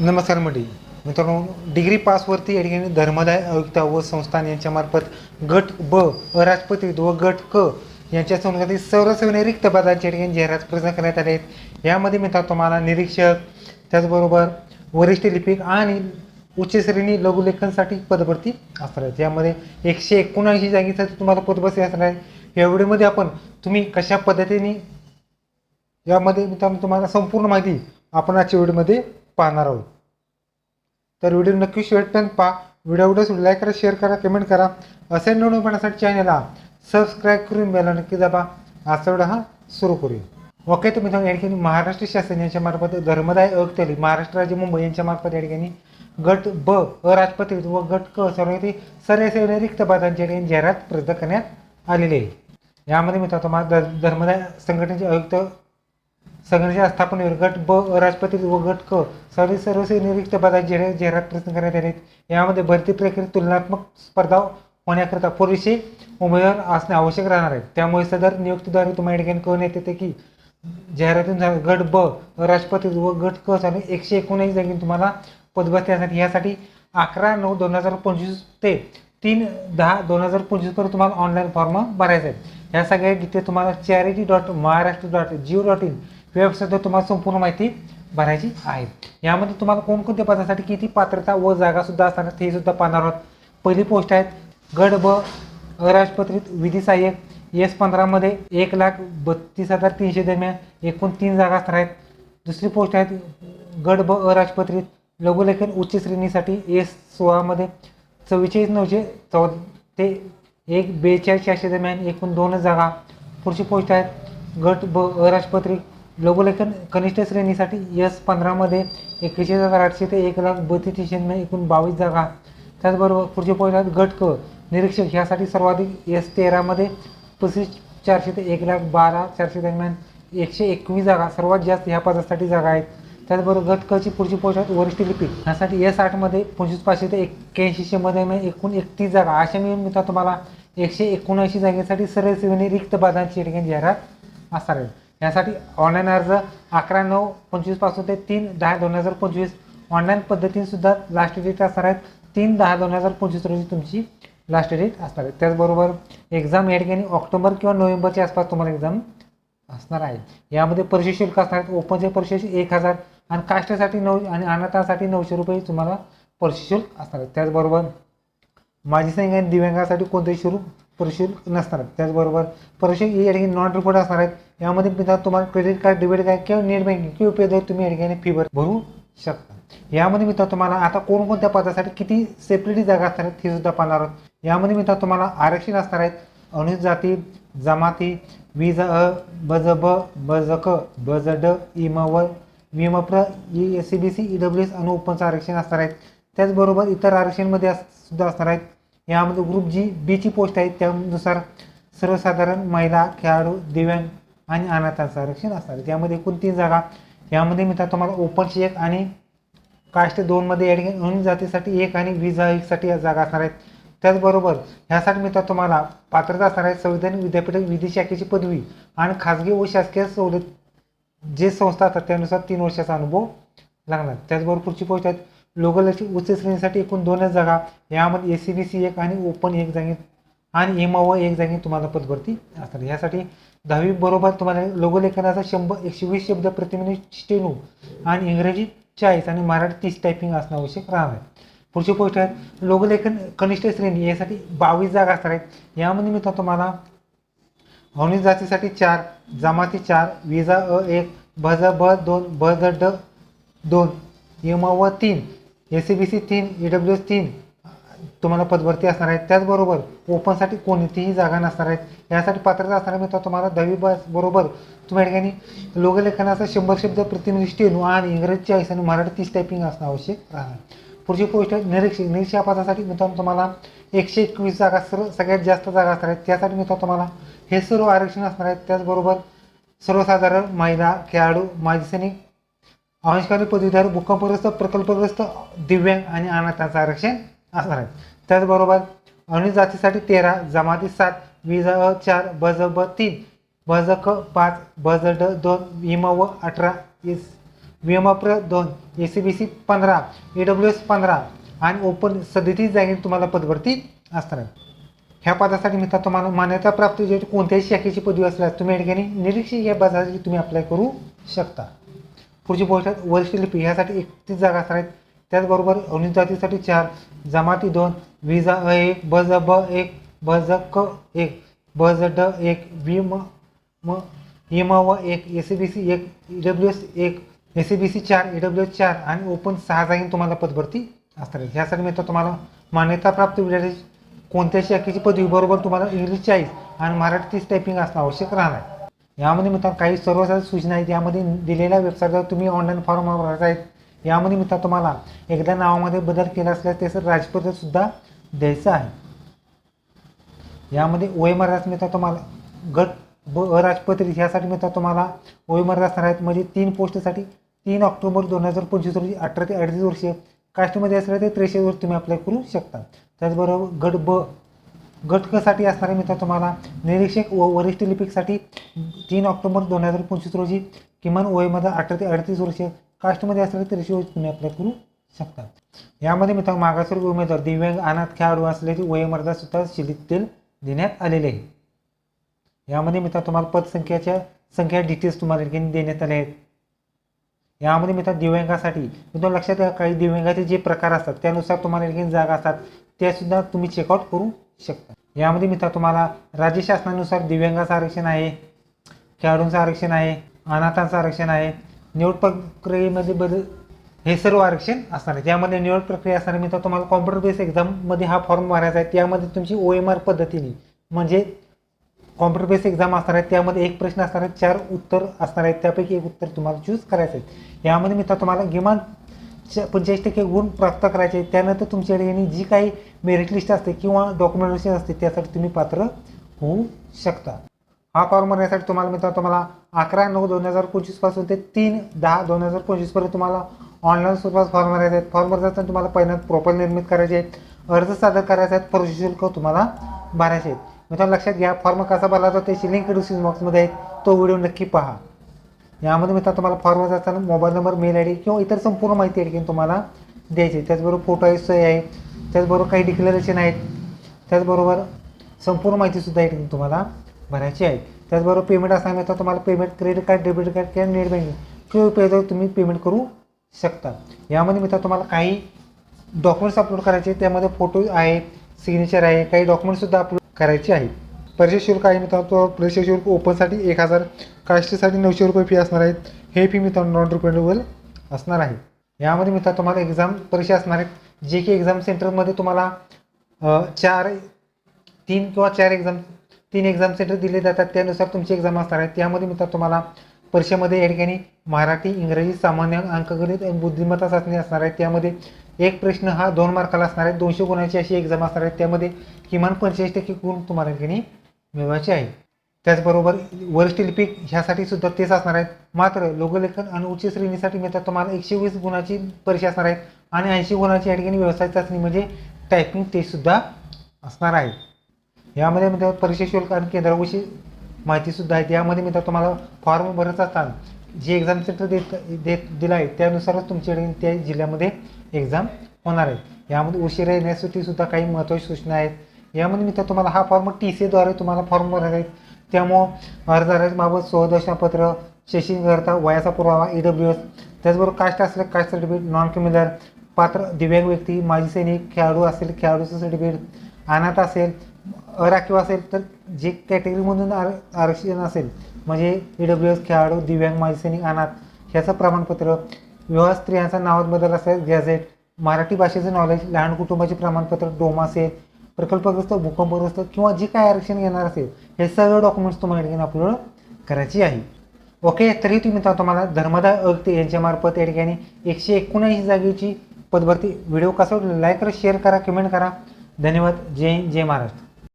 नमस्कार मंडळी. मित्रांनो डिग्री पासवरती या ठिकाणी धर्मदाय आयुक्ता व संस्थान यांच्यामार्फत गट ब अराजपत्रित व गट क यांच्या संदर्भातील सर्वसेवने रिक्त पदांची या ठिकाणी जाहिरात प्रयत्न करण्यात आले आहेत. यामध्ये मित्रांनो तुम्हाला निरीक्षक त्याचबरोबर वरिष्ठ लिपिक आणि उच्च श्रेणी लघुलेखनसाठी पदभरती असणार आहेत. यामध्ये एकशे एकोणऐंशी जागेसाठी तुम्हाला पदभरती असणार आहे. या व्हिडिओमध्ये आपण तुम्ही कशा पद्धतीने यामध्ये मित्रांनो तुम्हाला संपूर्ण माहिती आपण आजच्या व्हिडिओमध्ये पाहणार आहोत. तर व्हिडिओ नक्की शेवटपर्यंत पहा. व्हिडिओ आवडल्यास लाईक करा शेअर करा कमेंट करा. असे नवीन पाहण्यासाठी चॅनलला सबस्क्राईब करून बेला नक्की दाबा. असा व्हिडिओ हा सुरू करूया. ओके तर मित्रांनो या ठिकाणी महाराष्ट्र शासन यांच्या मार्फत धर्मदाय आयुक्तालय महाराष्ट्र राज्य मुंबई यांच्या मार्फत या ठिकाणी गट ब अराजपत्रित व गट क सर्व सर्व रिक्त पदांच्या ठिकाणी जाहिरात प्रसिद्ध करण्यात आलेली आहे. यामध्ये मित्रांनो धर्मदाय संघटनेचे आयुक्त संघर्ष स्थापनेवर गट ब राजपती व गट क सर्व सर्व नियुक्त पदाची जाहिरात जाहिरात प्रसिद्ध करण्यात आले यामध्ये भरती प्रक्रियेत तुलनात्मक स्पर्धा होण्याकरिता पुरेसे उमेदवार असणे आवश्यक राहणार आहे. त्यामुळे सदर नियुक्तीद्वारे तुम्हाला ठिकाणी कळून येते की जाहिरातून झालं गट ब राष्ट्रपती व गट क झाले एकशे एकोणऐंशी जागी तुम्हाला पदभरती असणार. यासाठी अकरा नऊ दोन हजार पंचवीस ते तीन दहा दोन हजार पंचवीसपर्यंत तुम्हाला ऑनलाईन फॉर्म भरायचा आहे ह्या सगळ्या डिटेल तुम्हाला charity dot Maharashtra dot Jio dot in वेबसाईटवर तुम्हाला संपूर्ण माहिती भरायची आहे. यामध्ये तुम्हाला कोणकोणत्या पदासाठी किती पात्रता व जागासुद्धा असणार ते हे सुद्धा पाहणार आहोत. पहिली पोस्ट आहेत गड ब अराजपत्रित विधी सहाय्यक एस पंधरामध्ये एक लाख बत्तीस हजार तीनशे दरम्यान एकूण तीन जागा असणार आहेत. दुसरी पोस्ट आहेत गड ब अराजपत्रित लघुलेखन उच्च श्रेणीसाठी एस सोळामध्ये चव्वेचाळीस नऊशे चौ ते एक बेचाळीस चारशे दरम्यान एकूण दोनच जागा. पुढची पोस्ट आहेत गट ब अराजपत्रित लघुलेखन कनिष्ठ श्रेणीसाठी एस पंधरामध्ये एकवीसशे हजार आठशे ते एक लाख बत्तीस तीनशे एकूण बावीस जागा. त्याचबरोबर पुढची पोस्ट आहेत गट क निरीक्षक ह्यासाठी सर्वाधिक एस तेरामध्ये पस्तीस चारशे ते एक लाख बारा चारशे दरम्यान एकशे एकवीस जागा सर्वात जास्त ह्या पदासाठी जागा आहेत. त्याचबरोबर गट कची पुढची पोस्ट वरिष्ठ लिपिक ह्यासाठी एस आठमध्ये पंचवीस पाचशे ते एक्क्याऐंशी शंभर दरम्यान एकूण एकतीस जागा. अशा मिळून मिळतात तुम्हाला एकशे एकोणऐंशी जागेसाठी सर्व सेवेने रिक्त बाधांची ठिकाणी जाहिरात असावी. यासाठी ऑनलाईन अर्ज अकरा नऊ पंचवीसपासून ते तीन दहा दोन हजार पंचवीस. ऑनलाईन पद्धतीने सुद्धा लास्ट डेट असणार आहेत. तीन दहा दोन हजार पंचवीस रोजी तुमची लास्ट डेट असणार आहे त्याचबरोबर एक्झाम या ठिकाणी ऑक्टोबर किंवा नोव्हेंबरच्या आसपास तुम्हाला एक्झाम असणार आहे. यामध्ये परीक्षा शुल्क असणार आहेत. ओपनचे परीक्षेचे एक हजार आणि कास्टसाठी नऊ आणि अनाथासाठी नऊशे रुपये तुम्हाला परीक्षा शुल्क असणार आहे त्याचबरोबर माझी सैनिक आणि दिव्यांगासाठी कोणतेही शुल्क परिशुल्क नसणार आहेत. त्याचबरोबर परीक्षा ही या ठिकाणी नॉन रिपोर्ट असणार आहेत. यामध्ये मित्रांनो तुम्हाला क्रेडिट कार्ड डेबिट कार्ड किंवा नेट बँकिंग किंवा पे तुम्ही या ठिकाणी फी भर भरू शकता. यामध्ये मित्रांनो तुम्हाला आता कोणकोणत्या पदासाठी किती सेपरेटली जागा असणार आहेत हे सुद्धा पाहणार आहोत. यामध्ये मित्रांनो तुम्हाला आरक्षण असणार आहेत अनुसूचित जाती जमाती विज अ बज ब बज क बज ड इम व विम प्र E S C B C E W S आणि ओपनचं आरक्षण असणार आहेत. त्याचबरोबर इतर आरक्षणमध्ये सुद्धा असणार आहेत. यामध्ये ग्रुप जी बीची पोस्ट आहे त्यानुसार सर्वसाधारण महिला खेळाडू दिव्यांग आणि अनाथांचं आरक्षण असणार. त्यामध्ये एकूण तीन जागा यामध्ये मित्र तुम्हाला ओपनची एक आणि कास्ट दोनमध्ये या ठिकाणी अनुसूचित जातीसाठी एक आणि विजा एकसाठी या जागा असणार आहेत. त्याचबरोबर ह्यासाठी मित्र तुम्हाला पात्रता असणार आहे संविधानिक विद्यापीठ विधी शाखेची पदवी आणि खाजगी व शासकीय सवलत जे संस्था असतात त्यानुसार तीन वर्षाचा अनुभव लागणार. त्याचबरोबर पुढची पोस्ट आहेत लोकलची उच्च श्रेणीसाठी एकूण दोनच जागा यामध्ये एस सी बी सी एक आणि ओपन एक जागी आणि एम व एक जागी तुम्हाला पदभरती असणार. यासाठी दहावी बरोबर तुम्हाला लोकलेखनाचा शंभर एकशे वीस शब्द प्रतिमिनिट स्टेनू आणि इंग्रजी चाळीस आणि मराठी तीस टायपिंग असणं आवश्यक राहणार आहे पुढची पोस्ट आहे लोकलेखन कनिष्ठ श्रेणी यासाठी बावीस जागा असणार आहेत. यामध्ये मित्रांनो तुम्हाला अनुसूचित जातीसाठी चार जमाती चार विजा अ एक भज ब दोन भज ड दोन यम व तीन एस सी बी सी तीन ई डब्ल्यू एस तीन तुम्हाला पदभरती असणार आहे त्याचबरोबर ओपनसाठी कोणतीही जागा नसणार आहेत. यासाठी पात्रता असणार आहे तुम्हाला दहावी बस बरोबर तुम्ही ठिकाणी लोकलेखनाचा शंभर शब्द प्रतिनिधी येणू आणि इंग्रजी चाळीस आणि मराठी तीस टायपिंग असणं आवश्यक राहणार. पुढची पोस्ट आहे निरीक्षक निरीक्षक पदासाठी मित्रांनो तुम्हाला एकशे एकवीस जागा सर्व सगळ्यात जास्त जागा असणार आहेत. त्यासाठी मित्रांनो तुम्हाला हे सर्व आरक्षण असणार आहेत. त्याचबरोबर सर्वसाधारण महिला खेळाडू माजी सैनिक अंशकारी पदवीधर भूकंपग्रस्त प्रकल्पग्रस्त दिव्यांग आणि अनाथांचं आरक्षण असणार आहेत. त्याचबरोबर अनुसूचित जातीसाठी तेरा जमाती सात विज अ चार बज ब तीन बज क पाच बज ड दोन विम व अठरा एस विमाप्र दोन ए सी बी सी पंधरा ए डब्ल्यू एस पंधरा आणि ओपन सदतीस जागी तुम्हाला पदभरती असणार आहे ह्या पदासाठी मित्र तुम्हाला मान्यता प्राप्त जे कोणत्याही शाखेची पदवी असल्यास तुम्ही या ठिकाणी निरीक्षक या पदासाठी तुम्ही अप्लाय करू शकता. पुढची पोस्ट आहे, वरिष्ठ लिपी ह्यासाठी एकतीस जागा असणार आहेत. त्याचबरोबर अनुसूचित जातीसाठी चार जमाती दोन विजा अ एक ब ज ब एक ब ज क एक ब ज ड एक वि म म व एक ए सी बी सी एक ई डब्ल्यू एस एक ए सी बी सी चार ई डब्ल्यू एस चार आणि ओपन सहा जागी तुम्हाला पदभरती असणार आहे ह्यासाठी मित्र तुम्हाला मान्यताप्राप्त विद्यार्थी कोणत्या शाखेची पदवी? बरोबर तुम्हाला इंग्लिश चाळीस आणि मराठी तीस टायपिंग असणं आवश्यक राहणार. आहे यामध्ये मित्र काही सर्वसाधारण सूचना आहेत. यामध्ये दिलेल्या वेबसाईटवर तुम्ही ऑनलाईन फॉर्म भरायचा आहेत. यामध्ये मित्र तुम्हाला एकदा नावामध्ये बदल केला असल्यास त्याचं राजपत्र सुद्धा द्यायचं आहे. यामध्ये वयमर्यादा मित्र तुम्हाला गट ब अराजपत्रित ह्यासाठी मित्र तुम्हाला वयमर्यादा असणार आहेत. म्हणजे तीन पोस्टसाठी तीन ऑक्टोबर दोन हजार पंचवीस रोजी अठरा ते अडतीस वर्षीय कास्टमध्ये असलं ते त्रेचाळीस वर्ष तुम्ही अप्लाय करू शकता. त्याचबरोबर गट ब गटकसाठी असणारे मित्र तुम्हाला निरीक्षक व वरिष्ठ लिपिकसाठी तीन ऑक्टोबर दोन हजार पंचवीस रोजी किमान वयमध्ये अठरा ते अडतीस वर्ष कास्टमध्ये असले तरी वर्ष तुम्ही अप्लाय करू शकता. यामध्ये मित्र मागासवर्ग उमेदवार दिव्यांग अनाथ खेळाडू असल्याची वयोमर्यादा सुद्धा शिथिल देण्यात आलेली आहे. यामध्ये मित्र तुम्हाला पदसंख्याच्या संख्या डिटेल्स तुम्हाला देण्यात आले आहेत. यामध्ये मित्र दिव्यांगासाठी मित्रांनो लक्षात घ्या काही दिव्यांगाचे जे प्रकार असतात त्यानुसार तुम्हाला ठिकाणी जागा असतात त्या सुद्धा तुम्ही चेकआउट करू शकता. यामध्ये मित्र तुम्हाला राज्य शासनानुसार दिव्यांगाचं आरक्षण आहे खेळाडूंचं आरक्षण आहे अनाथांचं आरक्षण आहे निवड प्रक्रियेमध्ये बदल हे सर्व आरक्षण असणार आहे. ज्यामध्ये निवड प्रक्रिया असणार आहे मित्र तुम्हाला कॉम्प्युटर बेस एक्झाममध्ये हा फॉर्म भरायचा आहे. त्यामध्ये तुमची ओ एम आर पद्धतीने म्हणजे कॉम्प्युटर बेस एक्झाम असणार आहे त्यामध्ये एक प्रश्न असणार आहे चार उत्तर असणार आहेत. त्यापैकी एक उत्तर तुम्हाला चूज करायचं आहे. यामध्ये मित्र तुम्हाला किमान पंचेचाळीस टक्के गुण प्राप्त करायचे त्यानंतर तुमच्या ठिकाणी जी काही मेरिट लिस्ट असते किंवा डॉक्युमेंटेशन असते त्यासाठी तुम्ही पात्र होऊ शकता. हा फॉर्म भरण्यासाठी तुम्हाला मित्र तुम्हाला अकरा नऊ दोन हजार पंचवीसपासून ते तीन दहा दोन हजार पंचवीसपर्यंत तुम्हाला ऑनलाईन स्वरूपात फॉर्म भरायचे आहेत. फॉर्म भरत असताना तुम्हाला पहिल्यांदा प्रोफाईल निर्मित करायचे आहेत. अर्ज सादर करायचे आहेत. प्रवेश शुल्क तुम्हाला भरायचे आहेत. मित्रांनो लक्षात घ्या फॉर्म कसा भरला जातो त्याची लिंक डिस्क्रिप्शन बॉक्समध्ये आहे. तो व्हिडिओ नक्की पहा. यामध्ये मित्र तुम्हाला फॉर्म भरत असताना mobile number mail I D किंवा इतर संपूर्ण माहिती आहे तुम्हाला द्यायची आहे. त्याचबरोबर फोटो आहे सही आहे. त्याचबरोबर काही डिक्लेरेशन आहेत. त्याचबरोबर संपूर्ण माहितीसुद्धा आहे तुम्हाला भरायची आहे त्याचबरोबर पेमेंट असताना मित्र तुम्हाला payment credit card debit card किंवा नेट बँकिंग किंवा पेजवर तुम्ही पेमेंट करू शकता. यामध्ये मित्र तुम्हाला काही डॉक्युमेंट्स अपलोड करायचे त्यामध्ये फोटो आहे सिग्नेचर आहे काही डॉक्युमेंट्ससुद्धा अपलोड करायचे आहेत. परीक्षा शुल्क आहे मित्रांनो परीक्षा शुल्क ओपनसाठी एक हजार कास्टसाठी नऊशे रुपये फी असणार आहेत. हे फी मित्रांनो नॉन रिफंडेबल असणार आहे. यामध्ये मित्र तुम्हाला एक्झाम परीक्षा असणार आहेत. जे की एक्झाम सेंटरमध्ये तुम्हाला चार तीन किंवा चार एक्झाम तीन एक्झाम सेंटर दिले जातात. त्यानुसार तुमची एक्झाम असणार आहे त्यामध्ये मित्र तुम्हाला परीक्षेमध्ये या ठिकाणी मराठी इंग्रजी सामान्य अंकगणित बुद्धिमत्ता चाचणी असणार आहे त्यामध्ये एक प्रश्न हा दोन मार्काला असणार आहे. दोनशे गुणाची अशी एक्झाम असणार आहे. त्यामध्ये किमान पंचेचाळीस टक्के गुण तुम्हाला या ठिकाणी मिळवायचे आहे त्याचबरोबर वरिष्ठ लिपिक ह्यासाठी सुद्धा तेच असणार आहेत. मात्र लोकलेखन आणि उच्च श्रेणीसाठी मिळतात तुम्हाला एकशे वीस गुणाची परीक्षा असणार आहे. आणि ऐंशी गुणाची या ठिकाणी व्यवसाय चाचणी म्हणजे टायपिंग टेस्टसुद्धा असणार आहे. यामध्ये मित्र परीक्षा शुल्क आणि केंद्राविषयी माहितीसुद्धा आहे. यामध्ये मित्र तुम्हाला फॉर्म भरत असताना जे एक्झाम सेंटर देत देत दिलं आहे त्यानुसारच तुमच्याकडे त्या जिल्ह्यामध्ये एक्झाम होणार आहे यामध्ये उशिरा येण्यासाठी सुद्धा काही महत्त्वाची सूचना आहेत. यामध्ये मित्र तुम्हाला हा फॉर्म टी सीद्वारे तुम्हाला फॉर्म भरायचा आहे. त्यामुळं अर्जदाराबाबत स्वदर्शनपत्र शैक्षणिक करता वयाचा पुरावा ई डब्ल्यू एस त्याचबरोबर कास्ट असले कास्ट सर्टिफिकेट नॉन क्रिमिनल पात्र दिव्यांग व्यक्ती माजी सैनिक खेळाडू असेल खेळाडूचं सर्टिफिकेट अनाथ असेल राखीव असेल तर जे कॅटेगरीमधून आर आरक्षण असेल म्हणजे ई डब्ल्यू एस खेळाडू दिव्यांग माजी सैनिक अनाथ ह्याचं प्रमाणपत्र विवाह स्त्रियांचा नावात बदल असेल गॅझेट मराठी भाषेचं नॉलेज लहान कुटुंबाचे प्रमाणपत्र डोमा असेल प्रकल्पग्रस्त भूकंपग्रस्त किंवा जे काय आरक्षण घेणार असेल हे सगळं डॉक्युमेंट्स तुम्हाला ठिकाणी अपलोड करायची आहे. ओके तरी तुम्ही तुम्हाला धर्मदाय अगते यांच्यामार्फत या ठिकाणी एकशे एकोणऐंशी जागेची पदभरती व्हिडिओ कसा लाईक करा शेअर करा कमेंट करा. धन्यवाद. जय हिंद, जय महाराष्ट्र.